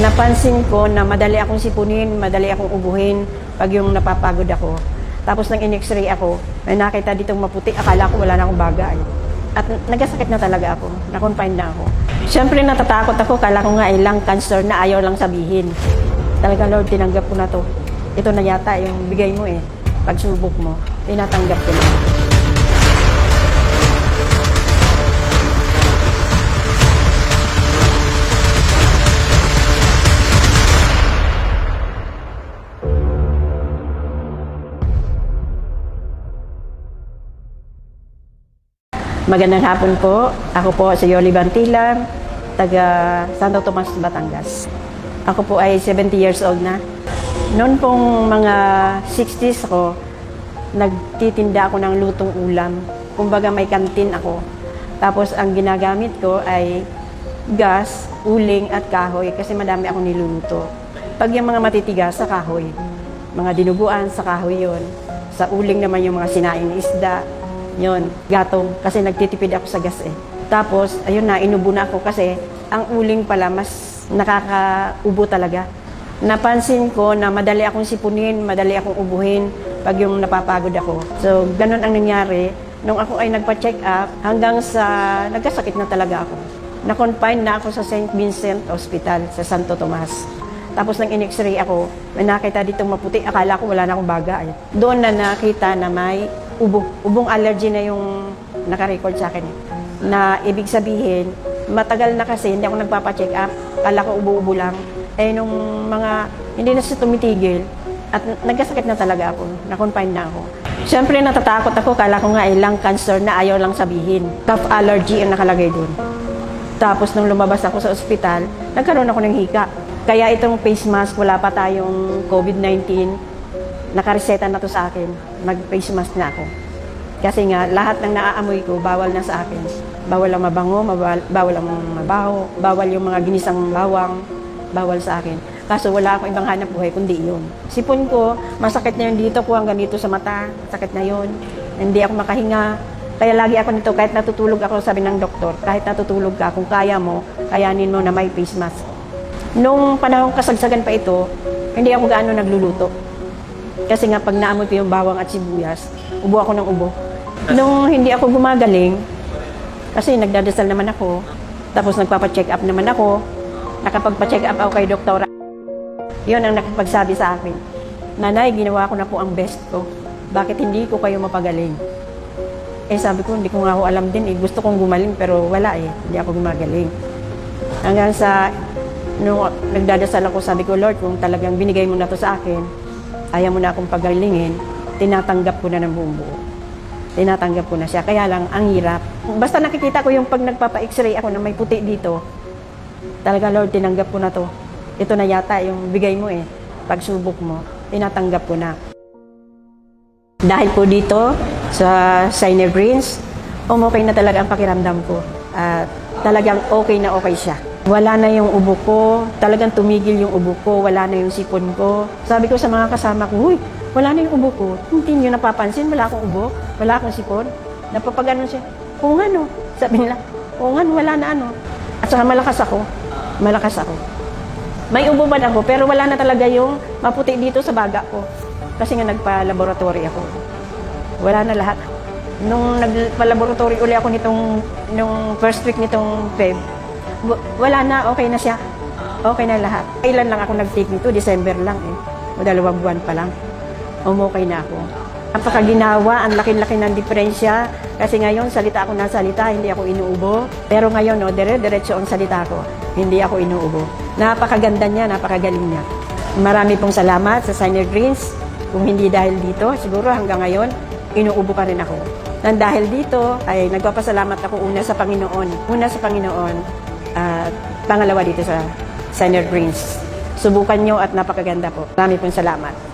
Napansin ko na madali akong sipunin, madali akong ubuhin pag yung napapagod ako. Tapos nang in-x-ray ako, may nakita ditong maputi, akala ko wala na akong baga. eh. At nagkasakit na talaga ako, na-confine na ako. Siyempre natatakot ako, kala ko nga ilang cancer na ayaw lang sabihin. Talaga Lord, tinanggap ko na to. Ito na yata yung bigay mo eh. Pagsubok mo, tinatanggap ko na. Magandang hapon po. Ako po si Yoli Bantilan, taga Santo Tomas, Batangas. Ako po ay 70 years old na. Noon pong mga 60s ako, nagtitinda ako ng lutong ulam. Kumbaga may kantin ako. Tapos ang ginagamit ko ay gas, uling at kahoy kasi madami akong niluluto. Pag yung mga matitigas sa kahoy, mga dinuguan sa kahoy yon. Sa uling naman yung mga sinaing na isda, yon, gatong kasi nagtitipid ako sa gas eh. Tapos ayun na inubo na ako kasi ang uling pala mas nakakaubo talaga. Napansin ko na madali akong sipunin, madali akong ubuhin pag yung napapagod ako. So ganun ang nangyari nung ako ay nagpa-check up hanggang sa nagkasakit na talaga ako. Na-confine na ako sa St. Vincent Hospital sa Santo Tomas. Tapos nang in-x-ray ako, may nakita dito maputi, akala ko wala na akong baga. eh. Doon na nakita na may ubo. Ubong allergy na yung nakarecord sa akin. eh. Na ibig sabihin, matagal na kasi hindi ako nagpapa-check up. Kala ko ubo-ubo lang. Eh nung mga, hindi na siya tumitigil, at nagkasakit na talaga ako. Na-confine na ako. Siyempre natatakot ako, kala ko nga ilang cancer na ayaw lang sabihin. Cough allergy ang nakalagay doon. Tapos nung lumabas ako sa ospital, nagkaroon ako ng hika. Kaya itong face mask, wala pa tayong COVID-19, nakareseta na to sa akin. Mag-face mask na ako. Kasi nga, lahat ng naaamoy ko, bawal na sa akin. Bawal ang mabango, mabawal, bawal ang mabaho, bawal yung mga ginisang bawang, bawal sa akin. Kaso wala akong ibang hanap buhay kundi yun. Sipon ko, masakit na yun dito ko hanggang dito sa mata, sakit na yun. Hindi ako makahinga. Kaya lagi ako nito, kahit natutulog ako, sabi ng doktor, kahit natutulog ka, kung kaya mo, kayanin mo na may face mask. Nung panahong kasagsagan pa ito, hindi ako gaano nagluluto. Kasi nga pag naamoy ko yung bawang at sibuyas, ubo ako ng ubo. Nung hindi ako gumagaling, kasi nagdadasal naman ako, tapos nagpapa-check up naman ako, nakapagpa-check up ako kay doktora. Yun ang nakapagsabi sa akin. Nanay, ginawa ko na po ang best ko. Bakit hindi ko kayo mapagaling? Eh sabi ko, hindi ko nga ako alam din eh. Gusto kong gumaling pero wala eh. Hindi ako gumagaling. Hanggang sa, nung nagdadasal ako, sabi ko, Lord, kung talagang binigay mo na to sa akin, ayaw mo na akong pagalingin, tinatanggap ko na ng buong buo. Tinatanggap ko na siya. Kaya lang, ang hirap. Basta nakikita ko yung pag nagpapa-x-ray ako na may puti dito, talaga, Lord, tinanggap ko na to. Ito na yata yung bigay mo eh. Pagsubok mo, tinatanggap ko na. Dahil po dito, sa Synebrins, umokay na talaga ang pakiramdam ko. At talagang okay na okay siya. Wala na yung ubo ko, talagang tumigil yung ubo ko, wala na yung sipon ko. Sabi ko sa mga kasama ko, Uy, wala na yung ubo ko. Hindi nyo napapansin, wala akong ubo, wala akong sipon. Napapagano siya, oo nga no. Sabi nila, oo nga wala na ano. At saka malakas ako, malakas ako. May ubo man ako, pero wala na talaga yung maputi dito sa baga ko. Kasi nga nagpa-laboratory ako. Wala na lahat. Nung nagpa-laboratory uli ako nitong, nung first week nitong Feb, wala na, okay na siya. Okay na lahat. Kailan lang ako nag-take nito? December lang eh. O dalawang buwan pa lang. Umukay na ako. Napakaginawa, ang laki-laki ng diferensya. Kasi ngayon, salita ako na salita, hindi ako inuubo. Pero ngayon, no, dire-diretso ang salita ko, hindi ako inuubo. Napakaganda niya, napakagaling niya. Marami pong salamat sa Signer Greens. Kung hindi dahil dito, siguro hanggang ngayon, inuubo pa rin ako. Nang dahil dito, ay nagpapasalamat ako una sa Panginoon. Una sa Panginoon, at pangalawa dito sa Signer Greens. Subukan nyo at napakaganda po. Marami pong salamat.